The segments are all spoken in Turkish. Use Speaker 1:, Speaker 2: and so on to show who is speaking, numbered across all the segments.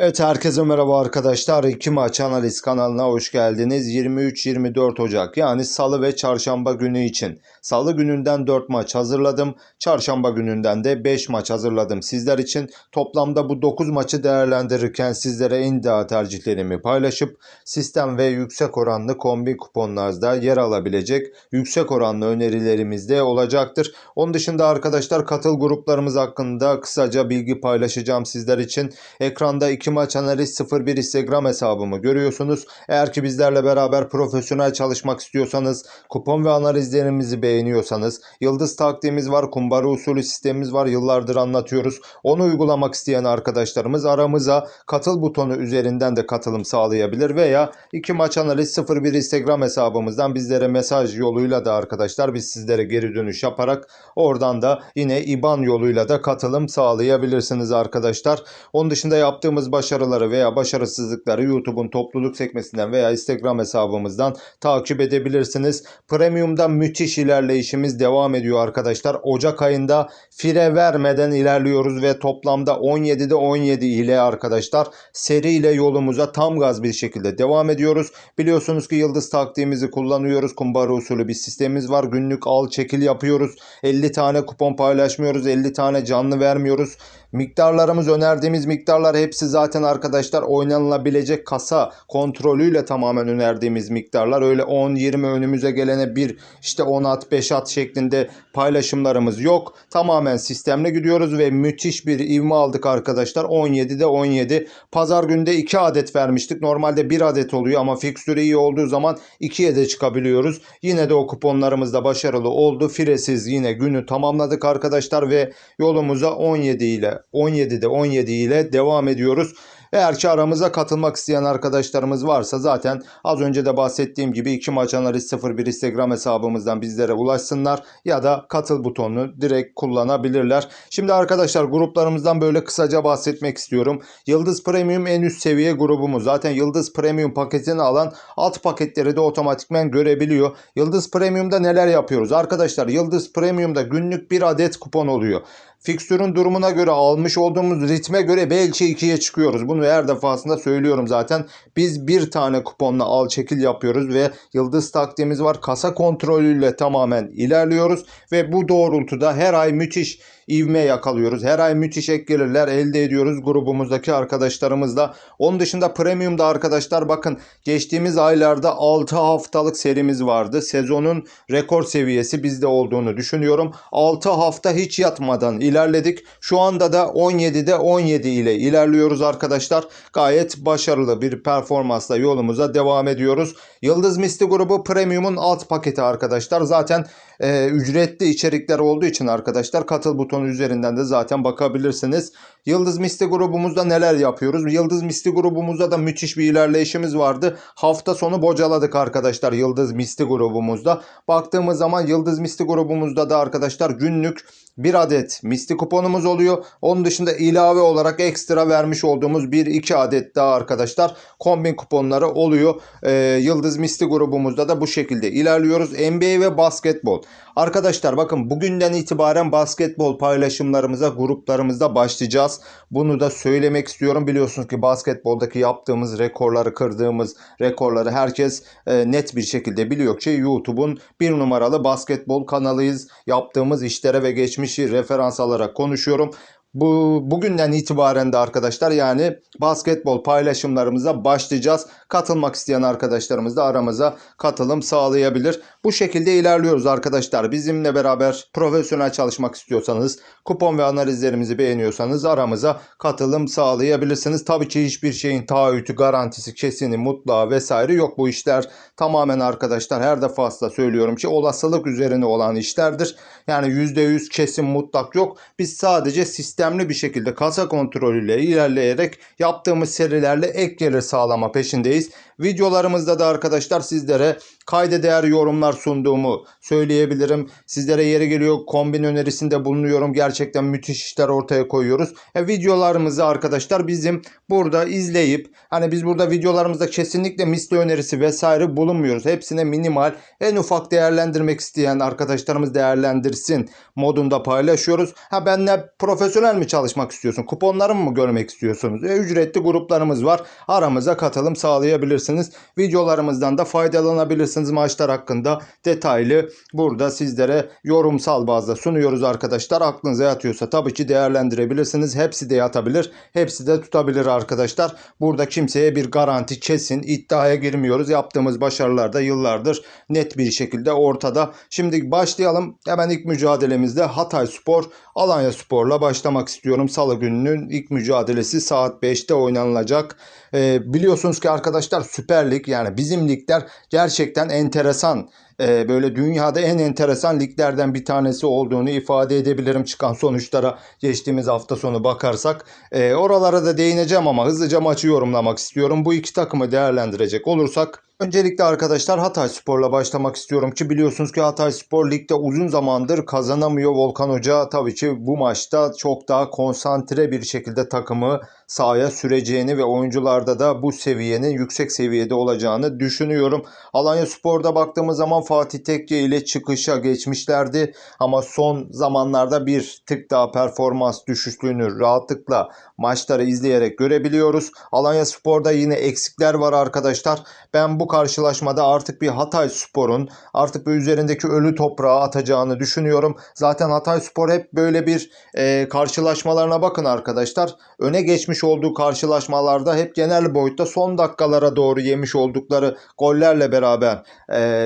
Speaker 1: Evet herkese merhaba arkadaşlar. İki maç analiz kanalına hoş geldiniz. 23-24 Ocak yani salı ve çarşamba günü için. Salı gününden 4 maç hazırladım. Çarşamba gününden de 5 maç hazırladım sizler için. Toplamda bu 9 maçı değerlendirirken sizlere en daha tercihlerimi paylaşıp sistem ve yüksek oranlı kombi kuponlarda yer alabilecek yüksek oranlı önerilerimiz de olacaktır. Onun dışında arkadaşlar katıl gruplarımız hakkında kısaca bilgi paylaşacağım sizler için. Ekranda iki maç analiz 01 Instagram hesabımı görüyorsunuz. Eğer ki bizlerle beraber profesyonel çalışmak istiyorsanız, kupon ve analizlerimizi beğeniyorsanız, yıldız taktiğimiz var, kumbara usulü sistemimiz var. Yıllardır anlatıyoruz. Onu uygulamak isteyen arkadaşlarımız aramıza katıl butonu üzerinden de katılım sağlayabilir veya iki maç analiz 01 Instagram hesabımızdan bizlere mesaj yoluyla da arkadaşlar biz sizlere geri dönüş yaparak oradan da yine IBAN yoluyla da katılım sağlayabilirsiniz arkadaşlar. Onun dışında yaptığımız başarıları veya başarısızlıkları YouTube'un topluluk sekmesinden veya Instagram hesabımızdan takip edebilirsiniz. Premium'da müthiş ilerleyişimiz devam ediyor arkadaşlar. Ocak ayında fire vermeden ilerliyoruz ve toplamda 17'de 17 ile arkadaşlar seriyle yolumuza tam gaz bir şekilde devam ediyoruz. Biliyorsunuz ki yıldız taktiğimizi kullanıyoruz. Kumbara usulü bir sistemimiz var. Günlük al çekil yapıyoruz. 50 tane kupon paylaşmıyoruz. 50 tane canlı vermiyoruz. Miktarlarımız önerdiğimiz miktarlar hepsi zaten arkadaşlar oynanılabilecek kasa kontrolüyle tamamen önerdiğimiz miktarlar. Öyle 10-20 önümüze gelene bir işte 10 at 5 at şeklinde paylaşımlarımız yok. Tamamen sistemle gidiyoruz ve müthiş bir ivme aldık arkadaşlar. 17'de 17. Pazar günde 2 adet vermiştik. Normalde 1 adet oluyor ama fikstürü iyi olduğu zaman 2'ye de çıkabiliyoruz. Yine de o kuponlarımız da başarılı oldu. Firesiz yine günü tamamladık arkadaşlar ve yolumuza 17 ile 17'de 17 ile devam ediyoruz. Eğer ki aramıza katılmak isteyen arkadaşlarımız varsa zaten az önce de bahsettiğim gibi iki maç analiz 01 Instagram hesabımızdan bizlere ulaşsınlar ya da katıl butonunu direkt kullanabilirler. Şimdi arkadaşlar gruplarımızdan böyle kısaca bahsetmek istiyorum. Yıldız Premium en üst seviye grubumuz. Zaten Yıldız Premium paketini alan alt paketleri de otomatikmen görebiliyor. Yıldız Premium'da neler yapıyoruz? Arkadaşlar Yıldız Premium'da günlük bir adet kupon oluyor. Fikstürün durumuna göre almış olduğumuz ritme göre belki ikiye çıkıyoruz. Bunu her defasında söylüyorum zaten. Biz bir tane kuponla al çekil yapıyoruz ve yıldız taktiğimiz var. Kasa kontrolüyle tamamen ilerliyoruz ve bu doğrultuda her ay müthiş ivme yakalıyoruz. Her ay müthiş ek gelirler elde ediyoruz grubumuzdaki arkadaşlarımızla. Onun dışında premiumda arkadaşlar bakın geçtiğimiz aylarda 6 haftalık serimiz vardı. Sezonun rekor seviyesi bizde olduğunu düşünüyorum. 6 hafta hiç yatmadan ilerledik. Şu anda da 17'de 17 ile ilerliyoruz arkadaşlar. Gayet başarılı bir performansla yolumuza devam ediyoruz. Yıldız Misli grubu premiumun alt paketi arkadaşlar. Zaten e, ücretli içerikler olduğu için arkadaşlar katıl butonu üzerinden de zaten bakabilirsiniz. Yıldız Misli grubumuzda neler yapıyoruz? Yıldız Misli grubumuzda da müthiş bir ilerleyişimiz vardı. Hafta sonu bocaladık arkadaşlar Yıldız Misli grubumuzda. Baktığımız zaman Yıldız Misli grubumuzda da arkadaşlar günlük bir adet misli kuponumuz oluyor. Onun dışında ilave olarak ekstra vermiş olduğumuz 1-2 adet daha arkadaşlar kombin kuponları oluyor. Ee, Yıldız misli grubumuzda da bu şekilde ilerliyoruz. NBA ve basketbol. Arkadaşlar bakın bugünden itibaren basketbol paylaşımlarımıza gruplarımızda başlayacağız. Bunu da söylemek istiyorum. Biliyorsunuz ki basketboldaki yaptığımız rekorları kırdığımız rekorları herkes e, net bir şekilde biliyor ki YouTube'un bir numaralı basketbol kanalıyız. Yaptığımız işlere ve geçmişi referans alarak konuşuyorum. Bu bugünden itibaren de arkadaşlar yani basketbol paylaşımlarımıza başlayacağız. Katılmak isteyen arkadaşlarımız da aramıza katılım sağlayabilir. Bu şekilde ilerliyoruz arkadaşlar. Bizimle beraber profesyonel çalışmak istiyorsanız, kupon ve analizlerimizi beğeniyorsanız aramıza katılım sağlayabilirsiniz. Tabii ki hiçbir şeyin taahhütü, garantisi, kesini, mutlağı vesaire yok. Bu işler tamamen arkadaşlar her defasında söylüyorum ki olasılık üzerine olan işlerdir. Yani %100 kesin mutlak yok. Biz sadece sistemli bir şekilde kasa kontrolüyle ilerleyerek yaptığımız serilerle ek gelir sağlama peşindeyiz. Videolarımızda da arkadaşlar sizlere kayda değer yorumlar sunduğumu söyleyebilirim. Sizlere yeri geliyor kombin önerisinde bulunuyorum. Gerçekten müthiş işler ortaya koyuyoruz. E, videolarımızı arkadaşlar bizim burada izleyip hani biz burada videolarımızda kesinlikle misli önerisi vesaire bulunmuyoruz. Hepsine minimal en ufak değerlendirmek isteyen arkadaşlarımız değerlendirsin modunda paylaşıyoruz. Ha benle profesyonel mi çalışmak istiyorsun? Kuponlarımı mı görmek istiyorsunuz? E, ücretli gruplarımız var. Aramıza katılım sağlayabilirsiniz. Videolarımızdan da faydalanabilirsiniz. Maçlar hakkında detaylı burada sizlere yorumsal bazda sunuyoruz arkadaşlar. Aklınıza yatıyorsa tabii ki değerlendirebilirsiniz. Hepsi de yatabilir. Hepsi de tutabilir arkadaşlar. Burada kimseye bir garanti kesin iddiaya girmiyoruz. Yaptığımız başarılar da yıllardır net bir şekilde ortada. Şimdi başlayalım. Hemen ilk mücadelemizde Hatay Spor Alanya Spor'la başlamak istiyorum. Salı gününün ilk mücadelesi saat 5'te oynanılacak. Ee, biliyorsunuz ki arkadaşlar Süper Lig yani bizim ligler gerçekten enteresan. Ee, böyle dünyada en enteresan liglerden bir tanesi olduğunu ifade edebilirim çıkan sonuçlara geçtiğimiz hafta sonu bakarsak. Ee, oralara da değineceğim ama hızlıca maçı yorumlamak istiyorum. Bu iki takımı değerlendirecek olursak Öncelikle arkadaşlar Hatay Spor'la başlamak istiyorum ki biliyorsunuz ki Hatay Spor ligde uzun zamandır kazanamıyor. Volkan Hoca tabii ki bu maçta çok daha konsantre bir şekilde takımı sahaya süreceğini ve oyuncularda da bu seviyenin yüksek seviyede olacağını düşünüyorum. Alanya Spor'da baktığımız zaman Fatih Tekke ile çıkışa geçmişlerdi ama son zamanlarda bir tık daha performans düşüşlüğünü rahatlıkla maçları izleyerek görebiliyoruz. Alanya Spor'da yine eksikler var arkadaşlar. Ben bu karşılaşmada artık bir Hatay Spor'un artık bu üzerindeki ölü toprağı atacağını düşünüyorum. Zaten Hatay Spor hep böyle bir e, karşılaşmalarına bakın arkadaşlar. Öne geçmiş olduğu karşılaşmalarda hep genel boyutta son dakikalara doğru yemiş oldukları gollerle beraber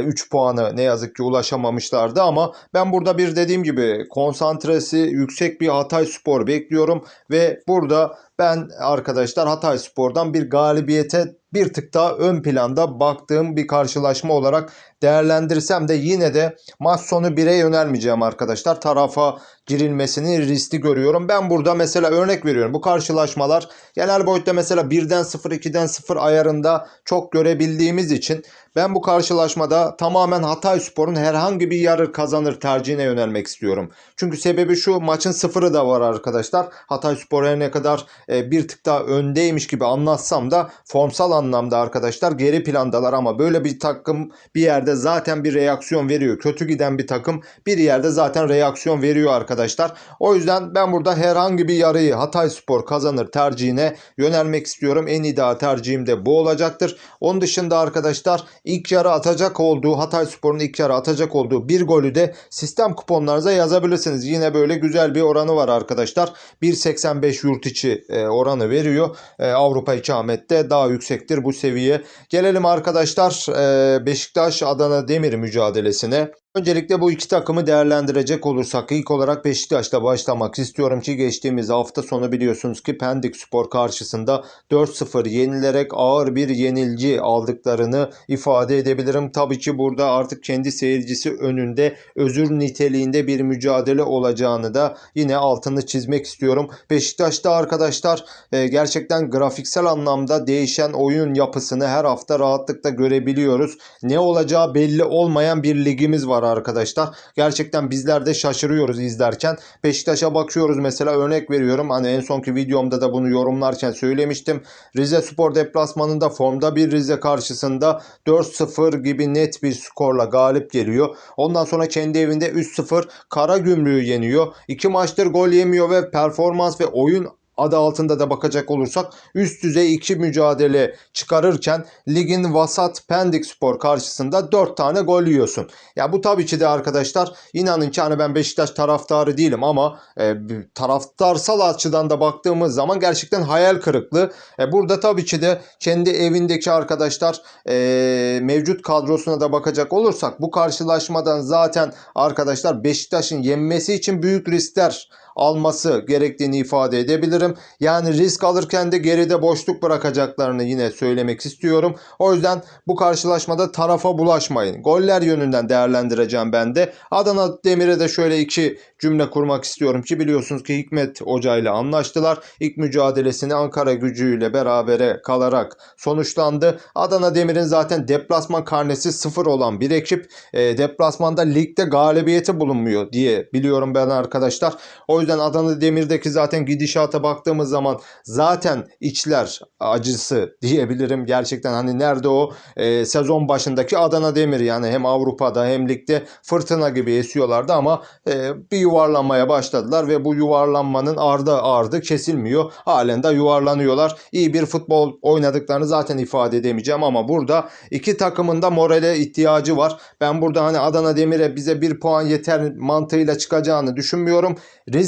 Speaker 1: 3 puanı ne yazık ki ulaşamamışlardı. Ama ben burada bir dediğim gibi konsantresi yüksek bir Hatay Spor bekliyorum ve burada ben arkadaşlar Hatay Spor'dan bir galibiyete bir tık daha ön planda baktığım bir karşılaşma olarak değerlendirsem de yine de maç sonu 1'e yönelmeyeceğim arkadaşlar. Tarafa girilmesini riskli görüyorum. Ben burada mesela örnek veriyorum. Bu karşılaşmalar genel boyutta mesela 1'den 0 2'den 0 ayarında çok görebildiğimiz için ben bu karşılaşmada tamamen Hatay Spor'un herhangi bir yarı kazanır tercihine yönelmek istiyorum. Çünkü sebebi şu maçın sıfırı da var arkadaşlar. Hatay Spor her ne kadar e, bir tık daha öndeymiş gibi anlatsam da formsal anlamda arkadaşlar geri plandalar ama böyle bir takım bir yerde zaten bir reaksiyon veriyor. Kötü giden bir takım bir yerde zaten reaksiyon veriyor arkadaşlar. O yüzden ben burada herhangi bir yarıyı Hatay Spor kazanır tercihine yönelmek istiyorum. En ideal tercihim de bu olacaktır. Onun dışında arkadaşlar ilk yarı atacak olduğu Hatay Spor'un ilk yarı atacak olduğu bir golü de sistem kuponlarınıza yazabilirsiniz. Yine böyle güzel bir oranı var arkadaşlar. 1.85 yurt içi e, oranı veriyor. E, Avrupa ikamette daha yüksektir bu seviye. Gelelim arkadaşlar e, Beşiktaş Adana Demir mücadelesine. Öncelikle bu iki takımı değerlendirecek olursak ilk olarak Beşiktaş'ta başlamak istiyorum ki geçtiğimiz hafta sonu biliyorsunuz ki Pendik Spor karşısında 4-0 yenilerek ağır bir yenilgi aldıklarını ifade edebilirim. Tabii ki burada artık kendi seyircisi önünde özür niteliğinde bir mücadele olacağını da yine altını çizmek istiyorum. Beşiktaş'ta arkadaşlar e, gerçekten grafiksel anlamda değişen oyun yapısını her hafta rahatlıkla görebiliyoruz. Ne olacağı belli olmayan bir ligimiz var arkadaşlar. Gerçekten bizler de şaşırıyoruz izlerken. Beşiktaş'a bakıyoruz mesela örnek veriyorum. Hani en sonki videomda da bunu yorumlarken söylemiştim. Rize Spor deplasmanında formda bir Rize karşısında 4-0 gibi net bir skorla galip geliyor. Ondan sonra kendi evinde 3-0 Kara Gümrüğü yeniyor. İki maçtır gol yemiyor ve performans ve oyun adı altında da bakacak olursak üst düzey iki mücadele çıkarırken ligin vasat Pendik Spor karşısında 4 tane gol yiyorsun. Ya bu tabii ki de arkadaşlar inanın ki hani ben Beşiktaş taraftarı değilim ama e, taraftarsal açıdan da baktığımız zaman gerçekten hayal kırıklığı. E, burada tabii ki de kendi evindeki arkadaşlar e, mevcut kadrosuna da bakacak olursak bu karşılaşmadan zaten arkadaşlar Beşiktaş'ın yenmesi için büyük riskler alması gerektiğini ifade edebilirim. Yani risk alırken de geride boşluk bırakacaklarını yine söylemek istiyorum. O yüzden bu karşılaşmada tarafa bulaşmayın. Goller yönünden değerlendireceğim ben de. Adana Demir'e de şöyle iki cümle kurmak istiyorum ki biliyorsunuz ki Hikmet Hoca ile anlaştılar. İlk mücadelesini Ankara gücüyle berabere kalarak sonuçlandı. Adana Demir'in zaten deplasman karnesi sıfır olan bir ekip. E, deplasmanda ligde galibiyeti bulunmuyor diye biliyorum ben arkadaşlar. O yüzden Adana Demir'deki zaten gidişata baktığımız zaman zaten içler acısı diyebilirim. Gerçekten hani nerede o e, sezon başındaki Adana Demir yani hem Avrupa'da hem ligde fırtına gibi esiyorlardı ama e, bir yuvarlanmaya başladılar ve bu yuvarlanmanın ardı ardı kesilmiyor. Halen de yuvarlanıyorlar. İyi bir futbol oynadıklarını zaten ifade edemeyeceğim ama burada iki takımın da morale ihtiyacı var. Ben burada hani Adana Demir'e bize bir puan yeter mantığıyla çıkacağını düşünmüyorum.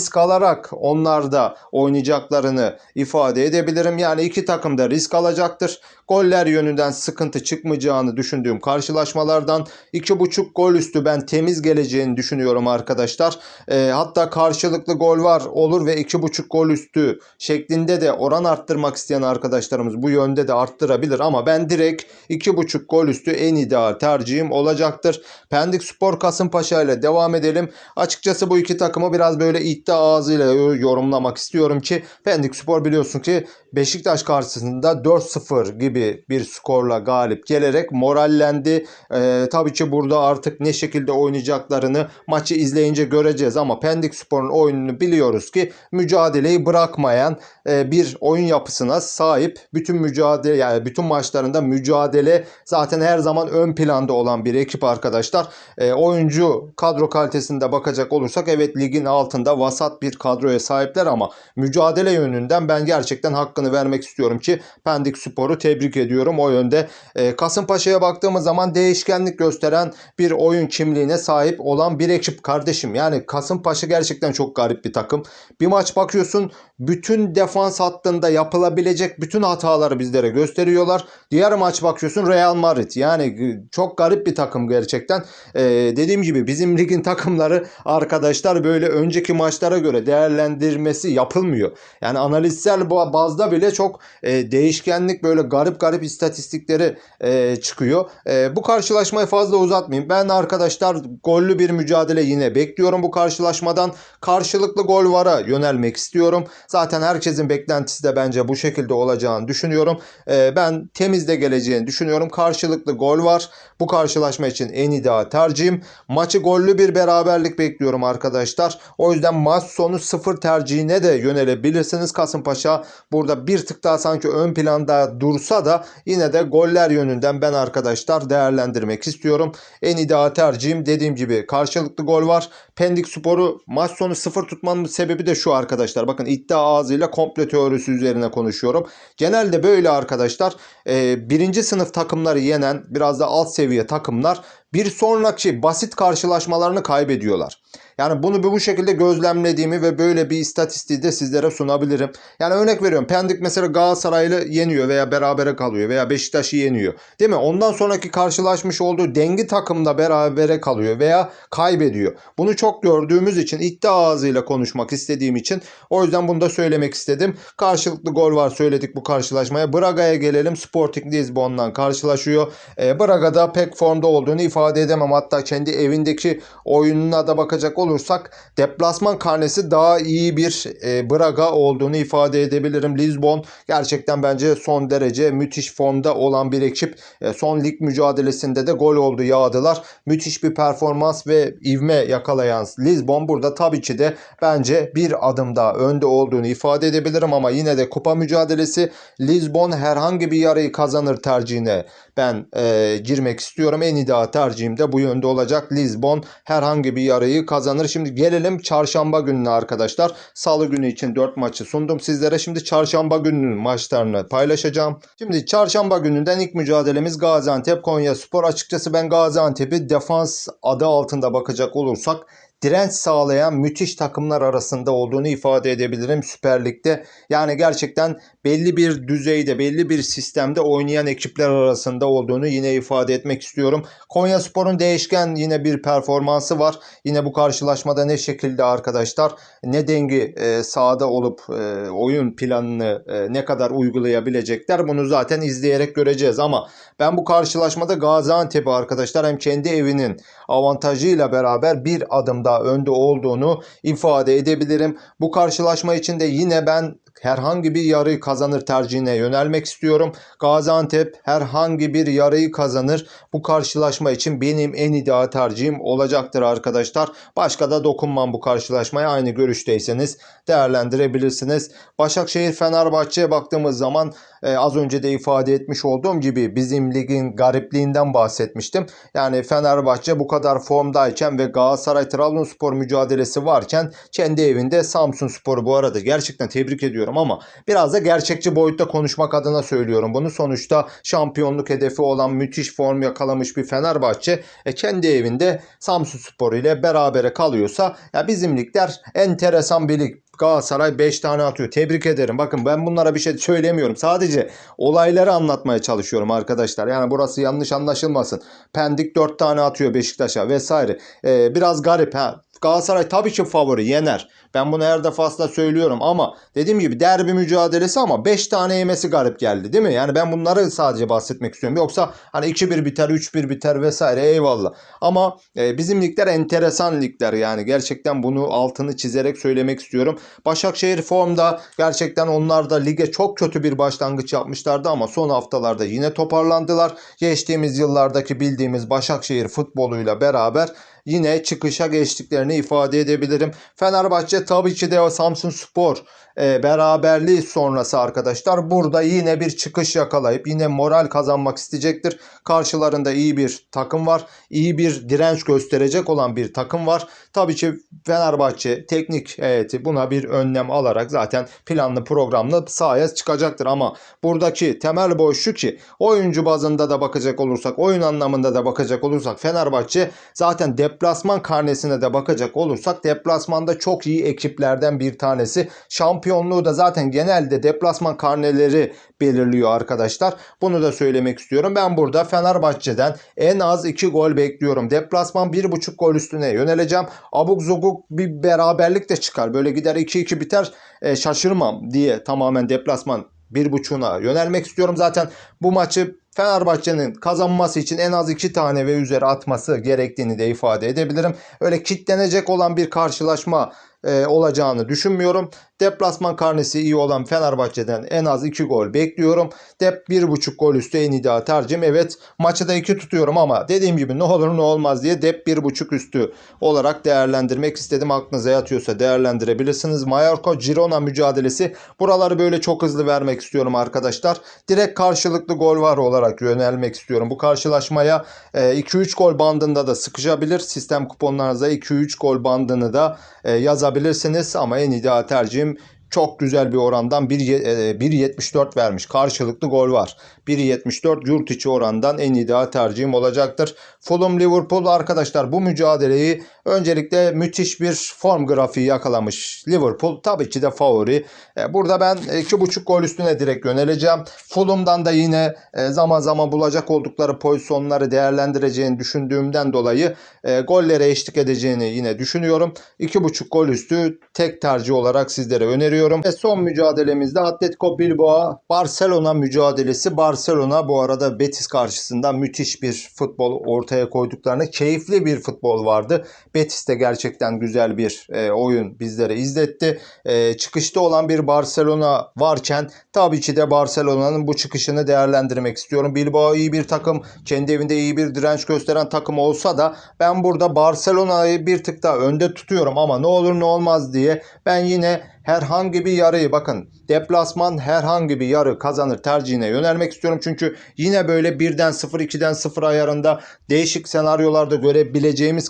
Speaker 1: Risk alarak onlar da oynayacaklarını ifade edebilirim. Yani iki takım da risk alacaktır. Goller yönünden sıkıntı çıkmayacağını düşündüğüm karşılaşmalardan 2.5 gol üstü ben temiz geleceğini düşünüyorum arkadaşlar. E, hatta karşılıklı gol var olur ve 2.5 gol üstü şeklinde de oran arttırmak isteyen arkadaşlarımız bu yönde de arttırabilir ama ben direkt 2.5 gol üstü en ideal tercihim olacaktır. Pendik Spor Kasımpaşa ile devam edelim. Açıkçası bu iki takımı biraz böyle iddia ağzıyla yorumlamak istiyorum ki Pendik Spor biliyorsun ki Beşiktaş karşısında 4-0 gibi bir skorla galip gelerek morallendi. Ee, tabii ki burada artık ne şekilde oynayacaklarını maçı izleyince göreceğiz ama Pendik Spor'un oyununu biliyoruz ki mücadeleyi bırakmayan e, bir oyun yapısına sahip. Bütün mücadele yani bütün maçlarında mücadele zaten her zaman ön planda olan bir ekip arkadaşlar. E, oyuncu kadro kalitesinde bakacak olursak evet ligin altında vasat bir kadroya sahipler ama mücadele yönünden ben gerçekten hakkını vermek istiyorum ki Pendik Spor'u tebrik ediyorum o yönde. E, Kasımpaşa'ya baktığımız zaman değişkenlik gösteren bir oyun kimliğine sahip olan bir ekip kardeşim. Yani Kasımpaşa gerçekten çok garip bir takım. Bir maç bakıyorsun bütün defans hattında yapılabilecek bütün hataları bizlere gösteriyorlar. Diğer maç bakıyorsun Real Madrid. Yani çok garip bir takım gerçekten. Ee, dediğim gibi bizim ligin takımları arkadaşlar böyle önceki maçlara göre değerlendirmesi yapılmıyor. Yani analistler bu bazda bile çok e, değişkenlik böyle garip garip istatistikleri e, çıkıyor. E, bu karşılaşmayı fazla uzatmayayım. Ben arkadaşlar gollü bir mücadele yine bekliyorum bu karşılaşmadan. Karşılıklı gol vara yönelmek istiyorum. Zaten herkesin beklentisi de bence bu şekilde olacağını düşünüyorum. Ee, ben temizde geleceğini düşünüyorum. Karşılıklı gol var. Bu karşılaşma için en ideal tercihim. Maçı gollü bir beraberlik bekliyorum arkadaşlar. O yüzden maç sonu sıfır tercihine de yönelebilirsiniz. Kasımpaşa burada bir tık daha sanki ön planda dursa da yine de goller yönünden ben arkadaşlar değerlendirmek istiyorum. En ideal tercihim dediğim gibi karşılıklı gol var. Pendik Spor'u maç sonu sıfır tutmanın sebebi de şu arkadaşlar. Bakın iddia ağzıyla komple teorisi üzerine konuşuyorum. Genelde böyle arkadaşlar e, birinci sınıf takımları yenen biraz da alt seviye takımlar bir sonraki basit karşılaşmalarını kaybediyorlar. Yani bunu bu şekilde gözlemlediğimi ve böyle bir istatistiği de sizlere sunabilirim. Yani örnek veriyorum. Pendik mesela Galatasaray'ı yeniyor veya berabere kalıyor veya Beşiktaş'ı yeniyor. Değil mi? Ondan sonraki karşılaşmış olduğu dengi takımda berabere kalıyor veya kaybediyor. Bunu çok gördüğümüz için iddia ağzıyla konuşmak istediğim için o yüzden bunu da söylemek istedim. Karşılıklı gol var söyledik bu karşılaşmaya. Braga'ya gelelim. Sporting Lisbon'dan karşılaşıyor. E, Braga'da pek formda olduğunu ifade edemem. Hatta kendi evindeki oyununa da bakacak olursak deplasman karnesi daha iyi bir e, Braga olduğunu ifade edebilirim. Lisbon gerçekten bence son derece müthiş formda olan bir ekip. E, son lig mücadelesinde de gol oldu yağdılar. Müthiş bir performans ve ivme yakalayan Lisbon burada tabii ki de bence bir adım daha önde olduğunu ifade edebilirim ama yine de kupa mücadelesi Lisbon herhangi bir yarıyı kazanır tercihine ben e, girmek istiyorum. En ideal tercihim bu yönde olacak. Lisbon herhangi bir yarıyı kazanır. Şimdi gelelim çarşamba gününe arkadaşlar. Salı günü için 4 maçı sundum sizlere. Şimdi çarşamba gününün maçlarını paylaşacağım. Şimdi çarşamba gününden ilk mücadelemiz Gaziantep Konya Spor. Açıkçası ben Gaziantep'i defans adı altında bakacak olursak direnç sağlayan müthiş takımlar arasında olduğunu ifade edebilirim Süper Lig'de. Yani gerçekten belli bir düzeyde, belli bir sistemde oynayan ekipler arasında olduğunu yine ifade etmek istiyorum. Konya Spor'un değişken yine bir performansı var. Yine bu karşılaşmada ne şekilde arkadaşlar ne dengi e, sahada olup e, oyun planını e, ne kadar uygulayabilecekler bunu zaten izleyerek göreceğiz ama ben bu karşılaşmada Gaziantep'i arkadaşlar hem kendi evinin avantajıyla beraber bir adım daha önde olduğunu ifade edebilirim. Bu karşılaşma için de yine ben herhangi bir yarıyı kazanır tercihine yönelmek istiyorum. Gaziantep herhangi bir yarıyı kazanır. Bu karşılaşma için benim en ideal tercihim olacaktır arkadaşlar. Başka da dokunmam bu karşılaşmaya. Aynı görüşteyseniz değerlendirebilirsiniz. Başakşehir Fenerbahçe'ye baktığımız zaman e, az önce de ifade etmiş olduğum gibi bizim ligin garipliğinden bahsetmiştim. Yani Fenerbahçe bu kadar formdayken ve Galatasaray Trabzonspor mücadelesi varken kendi evinde Samsun Spor'u bu arada gerçekten tebrik ediyorum ama biraz da gerçekçi boyutta konuşmak adına söylüyorum bunu. Sonuçta şampiyonluk hedefi olan müthiş form yakalamış bir Fenerbahçe e, kendi evinde Samsun Spor ile berabere kalıyorsa ya bizim ligler enteresan bir lig. Galatasaray 5 tane atıyor. Tebrik ederim. Bakın ben bunlara bir şey söylemiyorum. Sadece olayları anlatmaya çalışıyorum arkadaşlar. Yani burası yanlış anlaşılmasın. Pendik 4 tane atıyor Beşiktaş'a vesaire. Ee, biraz garip ha. Galatasaray tabii ki favori yener. Ben bunu her defasında söylüyorum ama dediğim gibi derbi mücadelesi ama 5 tane yemesi garip geldi değil mi? Yani ben bunları sadece bahsetmek istiyorum. Yoksa hani 2-1 biter, 3-1 biter vesaire eyvallah. Ama e, bizim ligler enteresan ligler yani gerçekten bunu altını çizerek söylemek istiyorum. Başakşehir formda gerçekten onlar da lige çok kötü bir başlangıç yapmışlardı ama son haftalarda yine toparlandılar. Geçtiğimiz yıllardaki bildiğimiz Başakşehir futboluyla beraber yine çıkışa geçtiklerini ifade edebilirim. Fenerbahçe tabii ki de Samsun Spor e, beraberliği sonrası arkadaşlar burada yine bir çıkış yakalayıp yine moral kazanmak isteyecektir. Karşılarında iyi bir takım var. iyi bir direnç gösterecek olan bir takım var. Tabii ki Fenerbahçe teknik heyeti buna bir önlem alarak zaten planlı programlı sahaya çıkacaktır ama buradaki temel boş şu ki oyuncu bazında da bakacak olursak oyun anlamında da bakacak olursak Fenerbahçe zaten deplasman karnesine de bakacak olursak deplasmanda çok iyi ekiplerden bir tanesi. Şampiyonluğu da zaten genelde deplasman karneleri belirliyor arkadaşlar. Bunu da söylemek istiyorum. Ben burada Fenerbahçe'den en az 2 gol bekliyorum. Deplasman 1.5 gol üstüne yöneleceğim. Abuk zuguk bir beraberlik de çıkar. Böyle gider 2-2 biter e, şaşırmam diye tamamen deplasman bir buçuğuna yönelmek istiyorum. Zaten bu maçı Fenerbahçe'nin kazanması için en az iki tane ve üzeri atması gerektiğini de ifade edebilirim. Öyle kitlenecek olan bir karşılaşma e, olacağını düşünmüyorum. Deplasman karnesi iyi olan Fenerbahçe'den en az 2 gol bekliyorum. Dep 1.5 gol üstü en ideal tercihim. Evet maçı da 2 tutuyorum ama dediğim gibi ne olur ne olmaz diye Dep 1.5 üstü olarak değerlendirmek istedim. Aklınıza yatıyorsa değerlendirebilirsiniz. Mallorca Girona mücadelesi. Buraları böyle çok hızlı vermek istiyorum arkadaşlar. Direkt karşılıklı gol var olarak yönelmek istiyorum. Bu karşılaşmaya 2-3 gol bandında da sıkışabilir. Sistem kuponlarınıza 2-3 gol bandını da e, yazabilirsiniz ama en ideal tercihim çok güzel bir orandan 1.74 vermiş. Karşılıklı gol var. 1.74 yurt içi orandan en ideal tercihim olacaktır. Fulham Liverpool arkadaşlar bu mücadeleyi öncelikle müthiş bir form grafiği yakalamış. Liverpool tabii ki de favori. E, burada ben 2.5 gol üstüne direkt yöneleceğim. Fulham'dan da yine e, zaman zaman bulacak oldukları pozisyonları değerlendireceğini düşündüğümden dolayı e, gollere eşlik edeceğini yine düşünüyorum. 2.5 gol üstü tek tercih olarak sizlere öneriyorum. Ve son mücadelemizde Atletico Bilbao Barcelona mücadelesi. Barcelona bu arada Betis karşısında müthiş bir futbol ortaya koyduklarını keyifli bir futbol vardı. Betis de gerçekten güzel bir e, oyun bizlere izletti. E, çıkışta olan bir Barcelona varken tabii ki de Barcelona'nın bu çıkışını değerlendirmek istiyorum. Bilbao iyi bir takım, kendi evinde iyi bir direnç gösteren takım olsa da ben burada Barcelona'yı bir tık daha önde tutuyorum ama ne olur ne olmaz diye ben yine herhangi bir yarıyı bakın deplasman herhangi bir yarı kazanır tercihine yönelmek istiyorum. Çünkü yine böyle birden 0 2'den 0 ayarında değişik senaryolarda görebileceğimiz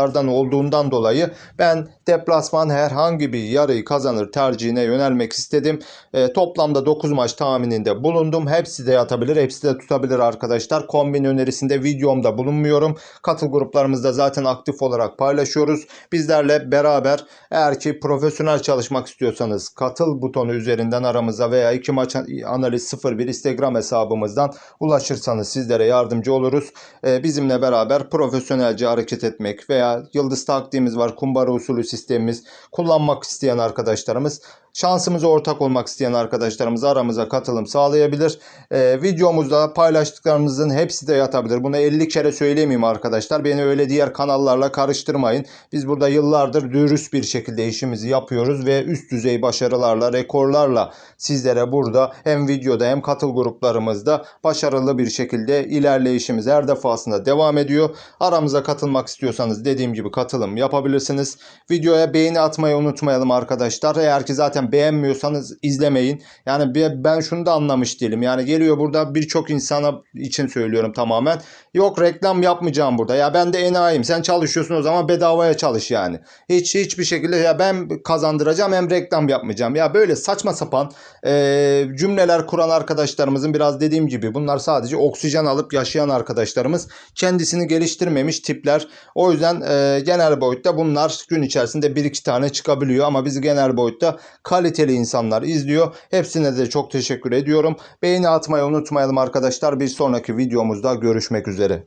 Speaker 1: karşılaşmalardan olduğundan dolayı ben deplasman herhangi bir yarıyı kazanır tercihine yönelmek istedim. E, toplamda 9 maç tahmininde bulundum. Hepsi de yatabilir, hepsi de tutabilir arkadaşlar. Kombin önerisinde videomda bulunmuyorum. Katıl gruplarımızda zaten aktif olarak paylaşıyoruz. Bizlerle beraber eğer ki profesyonel çalışmak istiyorsanız katıl butonu üzerinden aramıza veya iki maç analiz 01 Instagram hesabımızdan ulaşırsanız sizlere yardımcı oluruz. Ee, bizimle beraber profesyonelce hareket etmek veya yıldız taktiğimiz var, kumbara usulü sistemimiz kullanmak isteyen arkadaşlarımız Şansımıza ortak olmak isteyen arkadaşlarımız aramıza katılım sağlayabilir. Ee, videomuzda paylaştıklarımızın hepsi de yatabilir. Bunu 50 kere söyleyemeyeyim arkadaşlar. Beni öyle diğer kanallarla karıştırmayın. Biz burada yıllardır dürüst bir şekilde işimizi yapıyoruz ve üst düzey başarılarla, rekorlarla sizlere burada hem videoda hem katıl gruplarımızda başarılı bir şekilde ilerleyişimiz her defasında devam ediyor. Aramıza katılmak istiyorsanız dediğim gibi katılım yapabilirsiniz. Videoya beğeni atmayı unutmayalım arkadaşlar. Eğer ki zaten beğenmiyorsanız izlemeyin. Yani ben şunu da anlamış değilim. Yani geliyor burada birçok insana için söylüyorum tamamen. Yok reklam yapmayacağım burada. Ya ben de enayim. Sen çalışıyorsun o zaman bedavaya çalış yani. Hiç hiçbir şekilde ya ben kazandıracağım hem reklam yapmayacağım. Ya böyle saçma sapan e, cümleler kuran arkadaşlarımızın biraz dediğim gibi bunlar sadece oksijen alıp yaşayan arkadaşlarımız. Kendisini geliştirmemiş tipler. O yüzden e, genel boyutta bunlar gün içerisinde bir iki tane çıkabiliyor ama bizi genel boyutta kaliteli insanlar izliyor. Hepsine de çok teşekkür ediyorum. Beğeni atmayı unutmayalım arkadaşlar. Bir sonraki videomuzda görüşmek üzere.